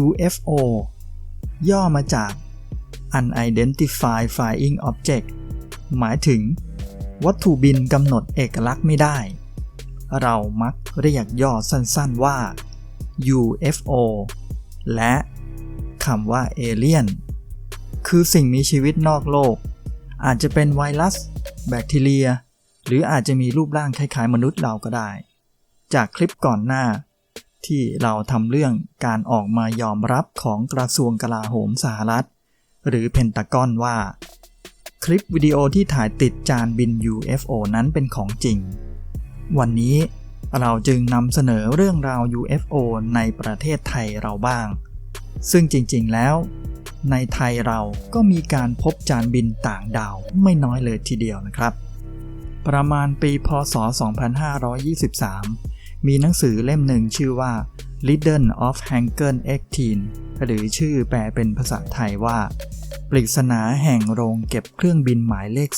UFO ย่อมาจาก Unidentified Flying Object หมายถึง วัตถุบินกำหนดเอกลักษณ์ไม่ได้ เรามักเรียกย่อสั้นๆว่า UFO และคำว่าเอเลียนคือสิ่งมีชีวิตนอกโลก อาจจะเป็นไวรัส แบคทีเรีย หรืออาจจะมีรูปร่างคล้ายๆมนุษย์เราก็ได้ จากคลิปก่อนหน้า ที่เราทำเรื่องการออกมายอมรับของกระทรวงกลาโหมสหรัฐ หรือเพนตากอนว่า คลิปวิดีโอที่ถ่ายติดจานบิน UFO นั้นเป็นของจริง วันนี้เราจึงนำเสนอเรื่องราว UFO ในประเทศไทยเราบ้าง ซึ่งจริงๆแล้ว ในไทยเราก็มีการพบจานบินต่างดาวไม่น้อยเลยทีเดียวนะครับ ประมาณปีพศ 2523 มีหนังสือเล่มหนึ่งชื่อว่า Riddle of Hangen 18 หรือชื่อแปลเป็นภาษาไทยว่า ปริศนาแห่งโรงเก็บเครื่องบินหมายเลข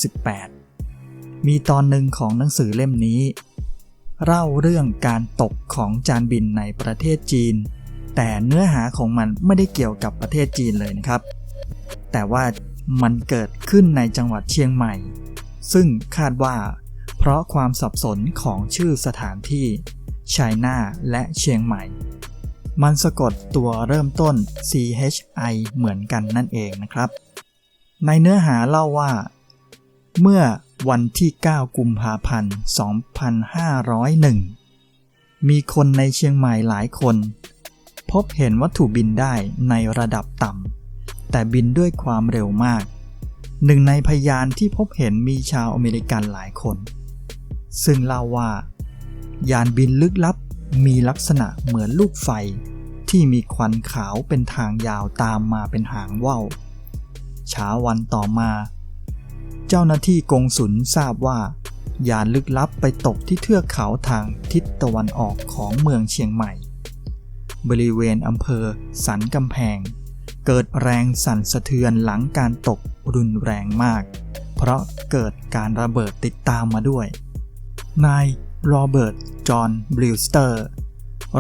18 มีตอนหนึ่งของหนังสือเล่มนี้ เล่าเรื่องการตกของจานบินในประเทศจีน แต่เนื้อหาของมันไม่ได้เกี่ยวกับประเทศจีนเลยนะครับ แต่ว่ามันเกิดขึ้นในจังหวัดเชียงใหม่ ซึ่งคาดว่า เพราะความสับสนของชื่อสถานที่ ไชน่าและเชียงใหม่ มันสะกดตัวเริ่มต้น CHI เหมือนกันนั่นเองนะครับ ในเนื้อหาเล่าว่า เมื่อวันที่ 9 กุมภาพันธ์ 2501 มีคนในเชียงใหม่หลายคน พบเห็นวัตถุบินได้ในระดับต่ำแต่บินด้วยความเร็วมาก หนึ่งในพยานที่พบเห็นมีชาวอเมริกันหลายคน ซึ่งเล่าว่า ยานบินลึกลับมีลักษณะเหมือนลูกไฟ ที่มีควันขาวเป็นทางยาวตามมาเป็นหางว่าวเช้าวันต่อมา เจ้าหน้าที่กงสุลทราบว่า ยานลึกลับไปตกที่เทือกเขาทางทิศตะวันออกของเมืองเชียงใหม่ บริเวณอำเภอสันกำแพง เกิดแรงสั่นสะเทือนหลังการตกรุนแรงมาก เพราะเกิดการระเบิดติดตามมาด้วย นาย โรเบิร์ต จอห์น บริวสเตอร์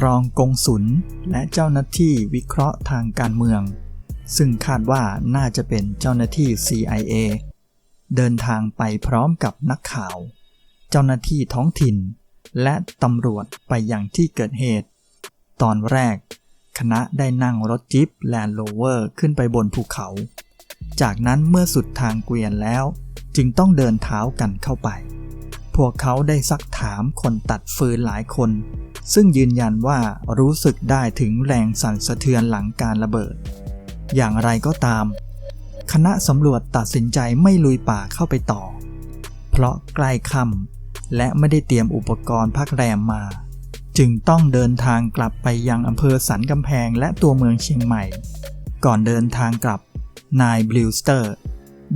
รองกงสุลและเจ้าหน้าที่วิเคราะห์ทางการเมือง ซึ่งคาดว่าน่าจะเป็นเจ้าหน้าที่ CIA เดินทางไปพร้อมกับนักข่าว เจ้าหน้าที่ท้องถิ่น และตำรวจไปยังที่เกิดเหตุ ตอนแรก คณะได้นั่งรถจิปแลนด์โรเวอร์ขึ้นไปบนภูเขา จากนั้นเมื่อสุดทางเกวียนแล้ว จึงต้องเดินเท้ากันเข้าไป พวกเขาได้ซักถามคนตัดฟืนหลายคน ซึ่งยืนยันว่ารู้สึกได้ถึงแรงสั่นสะเทือนหลังการระเบิด อย่างไรก็ตาม คณะสำรวจตัดสินใจไม่ลุยป่าเข้าไปต่อ เพราะใกล้ค่ำและไม่ได้เตรียมอุปกรณ์พักแรมมา จึงต้องเดินทางกลับไปยังอำเภอสันกำแพงและตัวเมืองเชียงใหม่ ก่อนเดินทางกลับนายบลิวสเตอร์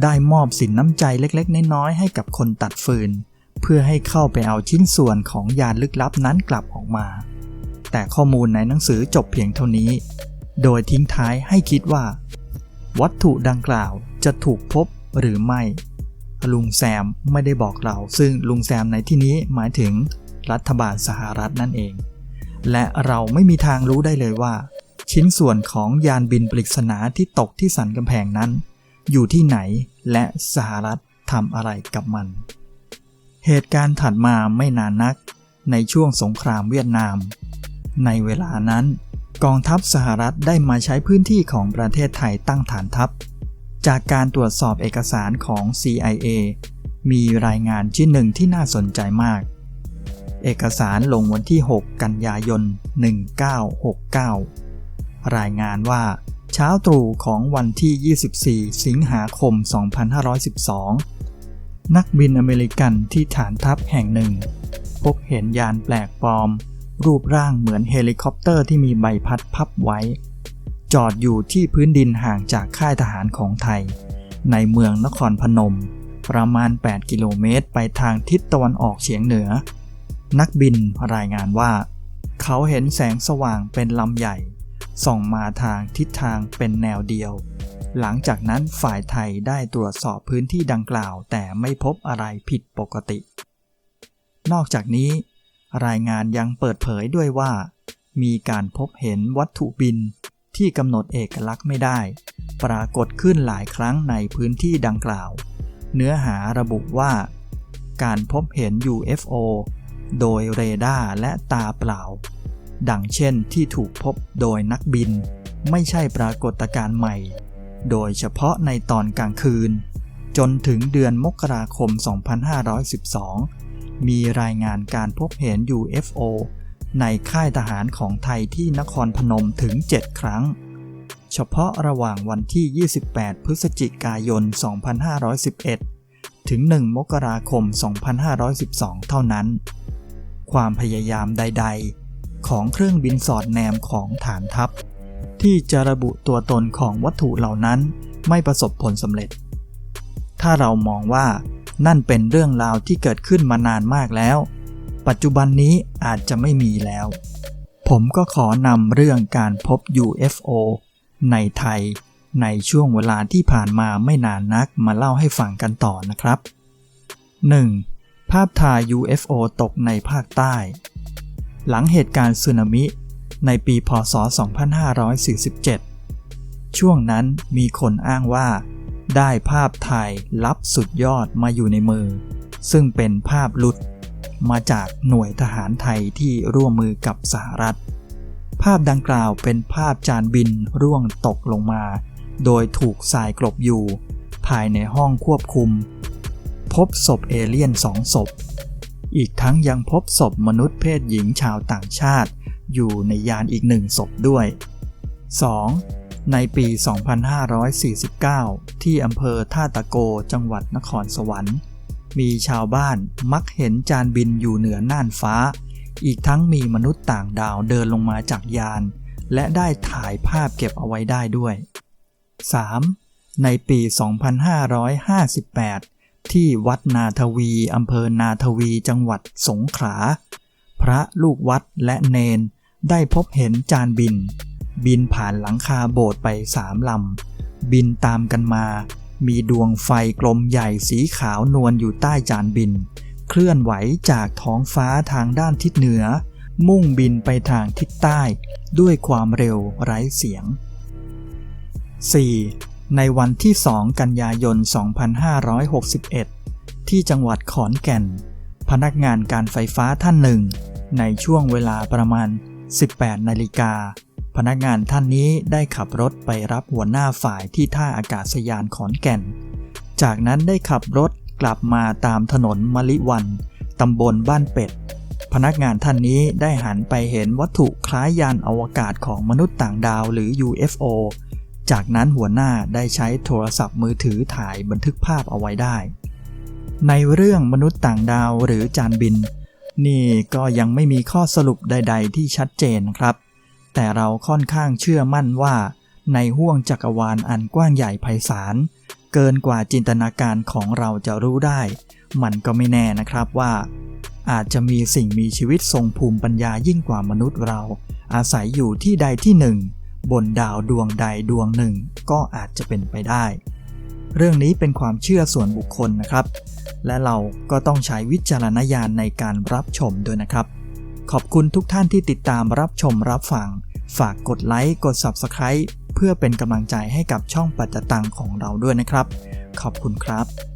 ได้มอบสินน้ำใจเล็กๆ น้อยๆให้กับคนตัดฟืน เพื่อให้เข้าไปเอาชิ้นส่วนของยานลึกลับนั้นกลับออกมา แต่ข้อมูลในหนังสือจบเพียงเท่านี้ โดยทิ้งท้ายให้คิดว่า วัตถุดังกล่าวจะถูกพบหรือไม่ ลุงแซมไม่ได้บอกเรา ซึ่งลุงแซมในที่นี้หมายถึงรัฐบาลสหรัฐนั่นเอง และเราไม่มีทางรู้ได้เลยว่า ชิ้นส่วนของยานบินปริศนาที่ตกที่สันกำแพงนั้น อยู่ที่ไหนและสหรัฐทำอะไรกับมัน เหตุการณ์ถัดมาไม่นานนัก ในช่วงสงครามเวียดนาม ในเวลานั้น กองทัพสหรัฐได้มาใช้พื้นที่ของประเทศไทยตั้งฐานทัพ จากการตรวจสอบเอกสารของ CIA มีรายงานชิ้นหนึ่งที่น่าสนใจมาก เอกสารลงวันที่ 6 กันยายน 1969 รายงานว่าเช้าตรู่ของวันที่ 24 สิงหาคม 2512 นักบินอเมริกันที่ฐานทัพแห่งหนึ่ง พบเห็นยานแปลกปลอม รูปร่างเหมือนเฮลิคอปเตอร์ที่มีใบพัดพับไว้ จอดอยู่ที่พื้นดินห่างจากค่ายทหารของไทย ในเมืองนครพนม ประมาณ 8 กิโลเมตรไปทางทิศตะวันออกเฉียงเหนือ นักบินรายงานว่า เขาเห็นแสงสว่างเป็นลำใหญ่ ส่องมาทางทิศทางเป็นแนวเดียว หลังจากนั้นฝ่ายไทยได้ตรวจสอบพื้นที่ดังกล่าว แต่ไม่พบอะไรผิดปกติ นอกจากนี้ รายงานยังเปิดเผยด้วยว่า มีการพบเห็นวัตถุบินที่กำหนดเอกลักษณ์ไม่ได้ ปรากฏขึ้นหลายครั้งในพื้นที่ดังกล่าว เนื้อหาระบุว่า การพบเห็น UFO โดยเรดาร์และตาเปล่า ดังเช่นที่ถูกพบโดยนักบิน ไม่ใช่ปรากฏการณ์ใหม่ โดยเฉพาะในตอนกลางคืน จนถึงเดือนมกราคม 2512 มีรายงานการพบเห็น UFO ในค่ายทหารของไทยที่นครพนมถึง 7 ครั้ง เฉพาะระหว่างวันที่ 28 พฤศจิกายน 2511 ถึง 1 มกราคม 2512 เท่านั้น ความพยายามใด ๆ ของเครื่องบินสอดแนมของฐานทัพ ที่จะระบุตัวตนของวัตถุเหล่านั้นไม่ประสบผลสำเร็จ ถ้าเรามองว่านั่นเป็นเรื่องราวที่เกิดขึ้นมานานมากแล้ว ปัจจุบันนี้อาจจะไม่มีแล้ว ผมก็ขอนำเรื่องการพบ UFO ในไทย ในช่วงเวลาที่ผ่านมาไม่นานนักมาเล่าให้ฟังกันต่อนะครับ 1. ภาพถ่าย UFO ตกในภาคใต้ หลังเหตุการณ์สึนามิ ในปีพศ 2547 ช่วงนั้นมีคนอ้างว่า ได้ภาพถ่ายลับสุดยอดมาอยู่ในมือ ซึ่งเป็นภาพลุดมาจากหน่วยทหารไทยที่ร่วมมือกับสหรัฐ ภาพดังกล่าวเป็นภาพจานบินร่วงตกลงมา โดยถูกทรายกลบอยู่ ภายในห้องควบคุม พบศพเอเลี่ยนสองศพ อีกทั้งยังพบศพมนุษย์เพศหญิงชาวต่างชาติ อยู่ในยานอีกหนึ่งศพด้วย 2. ในปี 2549 ที่อำเภอท่าตะโกจังหวัดนครสวรรค์ มีชาวบ้านมักเห็นจานบินอยู่เหนือน่านฟ้า อีกทั้งมีมนุษย์ต่างดาวเดินลงมาจากยาน และได้ถ่ายภาพเก็บเอาไว้ได้ด้วย 3. ในปี 2558 ที่วัดนาทวี อำเภอนาทวี จังหวัดสงขลา พระลูกวัดและเนน ได้พบเห็นจานบิน บินผ่านหลังคาโบสถ์ไปสามลำ บินตามกันมา มีดวงไฟกลมใหญ่สีขาวนวลอยู่ใต้จานบิน เคลื่อนไหวจากท้องฟ้าทางด้านทิศเหนือ มุ่งบินไปทางทิศใต้ ด้วยความเร็วไร้เสียง 4. ในวันที่ 2 กันยายน 2561 ที่จังหวัดขอนแก่น พนักงานการไฟฟ้าท่านหนึ่ง ในช่วงเวลาประมาณ 18 นาฬิกา พนักงานท่านนี้ได้ขับรถไปรับหัวหน้าฝ่ายที่ท่าอากาศยานขอนแก่น จากนั้นได้ขับรถกลับมาตามถนนมะลิวัน ตำบลบ้านเป็ด พนักงานท่านนี้ได้หันไปเห็นวัตถุคล้ายยานอวกาศของมนุษย์ต่างดาวหรือ UFO จากนั้นหัวหน้าได้ใช้โทรศัพท์มือถือถ่ายบันทึกภาพเอาไว้ได้ ในเรื่องมนุษย์ต่างดาวหรือจานบิน นี่ก็ยังไม่มีข้อสรุปใด ๆ ที่ชัดเจนครับ แต่เราค่อนข้างเชื่อมั่นว่า ในห้วงจักรวาลอันกว้างใหญ่ไพศาลเกินกว่าจินตนาการของเราจะรู้ได้ มันก็ไม่แน่นะครับว่า อาจจะมีสิ่งมีชีวิตทรงภูมิปัญญายิ่งกว่ามนุษย์เรา อาศัยอยู่ที่ใดที่หนึ่ง บนดาวดวงใดดวงหนึ่งก็อาจจะเป็นไปได้ เรื่องนี้เป็นความเชื่อส่วนบุคคลนะครับ และเราก็ต้องใช้วิจารณญาณในการรับชมด้วยนะครับ ขอบคุณทุกท่านที่ติดตามรับชมรับฟัง ฝากกดไลค์กด Subscribe เพื่อเป็นกำลังใจให้กับช่องปัจจตังของเราด้วยนะครับ ขอบคุณครับ